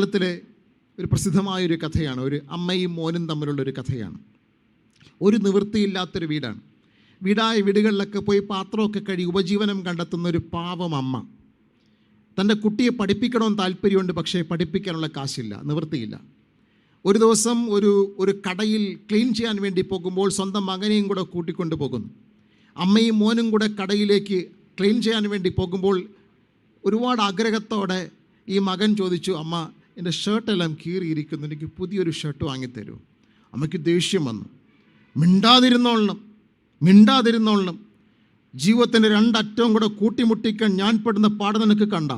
കാലത്തിലെ ഒരു പ്രസിദ്ധമായൊരു കഥയാണ്. ഒരു അമ്മയും മോനും തമ്മിലുള്ള ഒരു കഥയാണ്. ഒരു നിവൃത്തിയില്ലാത്തൊരു വീടാണ്. വീടായ വീടുകളിലൊക്കെ പോയി പാത്രമൊക്കെ കഴി ഉപജീവനം കണ്ടെത്തുന്ന ഒരു പാവം അമ്മ. തന്റെ കുട്ടിയെ പഠിപ്പിക്കണമെന്ന് താല്പര്യമുണ്ട് പക്ഷേ പഠിപ്പിക്കാനുള്ള കാശില്ല നിവൃത്തിയില്ല. ഒരു ദിവസം ഒരു ഒരു കടയിൽ ക്ലീൻ ചെയ്യാൻ വേണ്ടി പോകുമ്പോൾ സ്വന്തം മകനെയും കൂടെ കൂട്ടിക്കൊണ്ട് പോകുന്നു. അമ്മയും മോനും കൂടെ കടയിലേക്ക് ക്ലീൻ ചെയ്യാൻ വേണ്ടി പോകുമ്പോൾ ഒരുപാട് ആഗ്രഹത്തോടെ ഈ മകൻ ചോദിച്ചു അമ്മ എന്റെ ഷർട്ടെല്ലാം കീറിയിരിക്കുന്നു. എനിക്ക് പുതിയൊരു ഷർട്ട് വാങ്ങിത്തരൂ. അമ്മയ്ക്ക് ദേഷ്യം വന്നു. മിണ്ടാതിരുന്നോളണം. മിണ്ടാതിരുന്നോളണം. ജീവിതത്തിന്റെ രണ്ടറ്റവും കൂടെ കൂട്ടിമുട്ടിക്കാൻ ഞാൻ പെടുന്ന പാട് നിനക്ക് കണ്ട.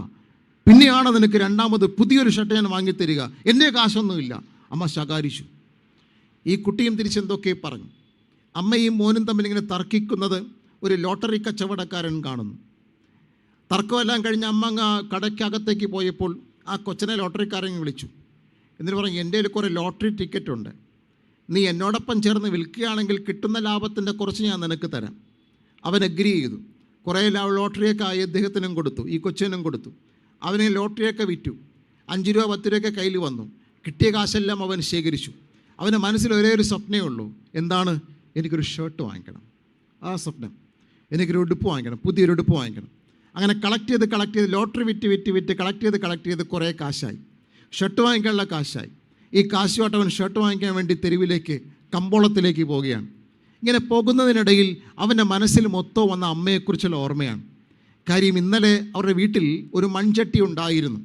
പിന്നെയാണ് നിനക്ക് രണ്ടാമത് പുതിയൊരു ഷർട്ട് ഞാൻ വാങ്ങിത്തരിക. എന്റെ കാശൊന്നുമില്ല. അമ്മ ശകാരിച്ചു. ഈ കുട്ടിയും തിരിച്ചെന്തൊക്കെ പറഞ്ഞു? അമ്മയും മോനും തമ്മിൽ ഇങ്ങനെ തർക്കിക്കുന്നത് ഒരു ലോട്ടറി കച്ചവടക്കാരൻ കാണുന്നു. തർക്കമെല്ലാം കഴിഞ്ഞ് അമ്മ അങ്ങ് കടയ്ക്കകത്തേക്ക് പോയപ്പോൾ ആ കൊച്ചനെ ലോട്ടറിക്കാരൻ വിളിച്ചു. എന്നിട്ട് പറഞ്ഞു എന്റെ കയ്യിൽ കുറേ ലോട്ടറി ടിക്കറ്റ് ഉണ്ട് നീ എന്നോടൊപ്പം ചേർന്ന് വിൽക്കുകയാണെങ്കിൽ കിട്ടുന്ന ലാഭത്തിന്റെ കുറച്ച് ഞാൻ നിനക്ക് തരാം. അവൻ അഗ്രി ചെയ്തു. കുറേ ലോട്ടറിയൊക്കെ ആയി അദ്ദേഹത്തിനും കൊടുത്തു ഈ കൊച്ചിനും കൊടുത്തു. അവനെ ലോട്ടറിയൊക്കെ വിറ്റു. അഞ്ച് രൂപ പത്ത് രൂപയൊക്കെ കയ്യിൽ വന്നു. കിട്ടിയ കാശെല്ലാം അവൻ ശേഖരിച്ചു. അവന്റെ മനസ്സിൽ ഒരേ ഒരു സ്വപ്നമേ ഉള്ളൂ. എന്താണ്? എനിക്കൊരു ഷർട്ട് വാങ്ങിക്കണം. ആ സ്വപ്നം. എനിക്കൊരു ഉടുപ്പ് വാങ്ങിക്കണം. പുതിയൊരു ഉടുപ്പ് വാങ്ങിക്കണം. അങ്ങനെ കളക്ട് ചെയ്ത് കളക്ട് ചെയ്ത് ലോട്ടറി വിറ്റ് വിറ്റ് വിറ്റ് കളക്ട് ചെയ്ത് കളക്ട് ചെയ്ത് കുറേ കാശായി. ഷർട്ട് വാങ്ങിക്കാനുള്ള കാശായി. ഈ കാശുമായിട്ട് അവൻ ഷർട്ട് വാങ്ങിക്കാൻ വേണ്ടി തെരുവിലേക്ക് കമ്പോളത്തിലേക്ക് പോവുകയാണ്. ഇങ്ങനെ പോകുന്നതിനിടയിൽ അവന്റെ മനസ്സിൽ മൊത്തം വന്ന അമ്മയെക്കുറിച്ചുള്ള ഓർമ്മയാണ്. കാര്യം ഇന്നലെ അവരുടെ വീട്ടിൽ ഒരു മൺചട്ടി ഉണ്ടായിരുന്നു.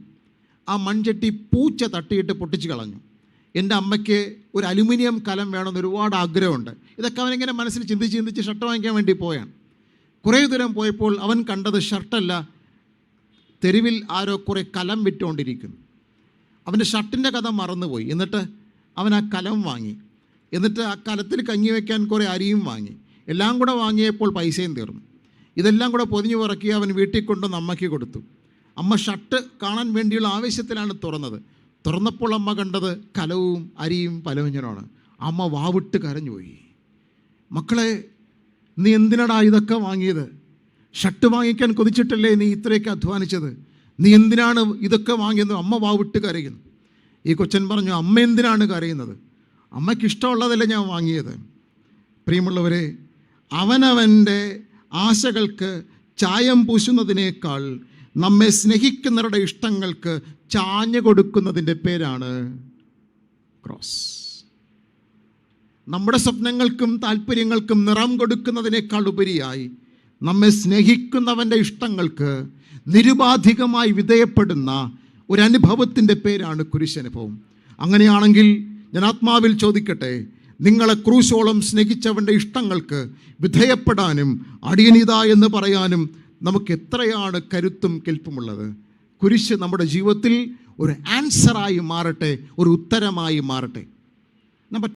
ആ മൺചട്ടി പൂച്ച തട്ടിയിട്ട് പൊട്ടിച്ച് കളഞ്ഞു. എന്റെ അമ്മയ്ക്ക് ഒരു അലുമിനിയം കലം വേണമെന്ന് ഒരുപാട് ആഗ്രഹമുണ്ട്. ഇതൊക്കെ അവനിങ്ങനെ മനസ്സിൽ ചിന്തിച്ച് ചിന്തിച്ച് ഷർട്ട് വാങ്ങിക്കാൻ വേണ്ടി പോയാണ്. കുറേ ദൂരം പോയപ്പോൾ അവൻ കണ്ടത് ഷർട്ടല്ല. തെരുവിൽ ആരോ കുറെ കലം വിറ്റുകൊണ്ടിരിക്കുന്നു അവന്റെ ഷർട്ടിന്റെ കഥ മറന്നുപോയി. എന്നിട്ട് അവൻ ആ കലം വാങ്ങി. എന്നിട്ട് ആ കലത്തിൽ കഞ്ഞി വയ്ക്കാൻ കുറേ അരിയും വാങ്ങി. എല്ലാം കൂടെ വാങ്ങിയപ്പോൾ പൈസയും തീർന്നു. ഇതെല്ലാം കൂടെ പൊതിഞ്ഞു പറക്കി അവൻ വീട്ടിൽ കൊണ്ടുവന്ന് അമ്മയ്ക്ക് കൊടുത്തു. അമ്മ ഷർട്ട് കാണാൻ വേണ്ടിയുള്ള ആവശ്യത്തിലാണ് തുറന്നത്. തുറന്നപ്പോൾ അമ്മ കണ്ടത് കലവും അരിയും പലവ്യഞ്ജനമാണ്. അമ്മ വാവിട്ട് കരഞ്ഞുപോയി. മക്കളെ നീ എന്തിനടാ ഇതൊക്കെ വാങ്ങിയത്? ഷർട്ട് വാങ്ങിക്കാൻ കൊതിച്ചിട്ടല്ലേ നീ ഇത്രയൊക്കെ അധ്വാനിച്ചത്? നീ എന്തിനാണ് ഇതൊക്കെ വാങ്ങിയത്? അമ്മ വാവിട്ട് കരയുന്നു. ഈ കൊച്ചൻ പറഞ്ഞു അമ്മ എന്തിനാണ് കരയുന്നത്? അമ്മയ്ക്ക് ഇഷ്ടമുള്ളതല്ലേ ഞാൻ വാങ്ങിയത്. പ്രിയമുള്ളവരെ അവനവന്റെ ആശകൾക്ക് ചായം പൂശുന്നതിനേക്കാൾ നമ്മെ സ്നേഹിക്കുന്നവരുടെ ഇഷ്ടങ്ങൾക്ക് ചാഞ്ഞു കൊടുക്കുന്നതിന്റെ പേരാണ് ക്രോസ്. നമ്മുടെ സ്വപ്നങ്ങൾക്കും താല്പര്യങ്ങൾക്കും നിറം കൊടുക്കുന്നതിനേക്കാൾ ഉപരിയായി നമ്മെ സ്നേഹിക്കുന്നവന്റെ ഇഷ്ടങ്ങൾക്ക് നിരുപാധികമായി വിധേയപ്പെടുന്ന ഒരു അനുഭവത്തിന്റെ പേരാണ് കുരിശനുഭവം. അങ്ങനെയാണെങ്കിൽ ഞാൻ ആത്മാവിൽ ചോദിക്കട്ടെ നിങ്ങളെ ക്രൂശോളം സ്നേഹിച്ചവന്റെ ഇഷ്ടങ്ങൾക്ക് വിധേയപ്പെടാനും അടിയനിത എന്ന് പറയാനും നമുക്ക് എത്രയാണ് കരുത്തും കെൽപ്പുമുള്ളത്? കുരിശ് നമ്മുടെ ജീവിതത്തിൽ ഒരു ആൻസറായി മാറട്ടെ ഒരു ഉത്തരമായി മാറട്ടെ.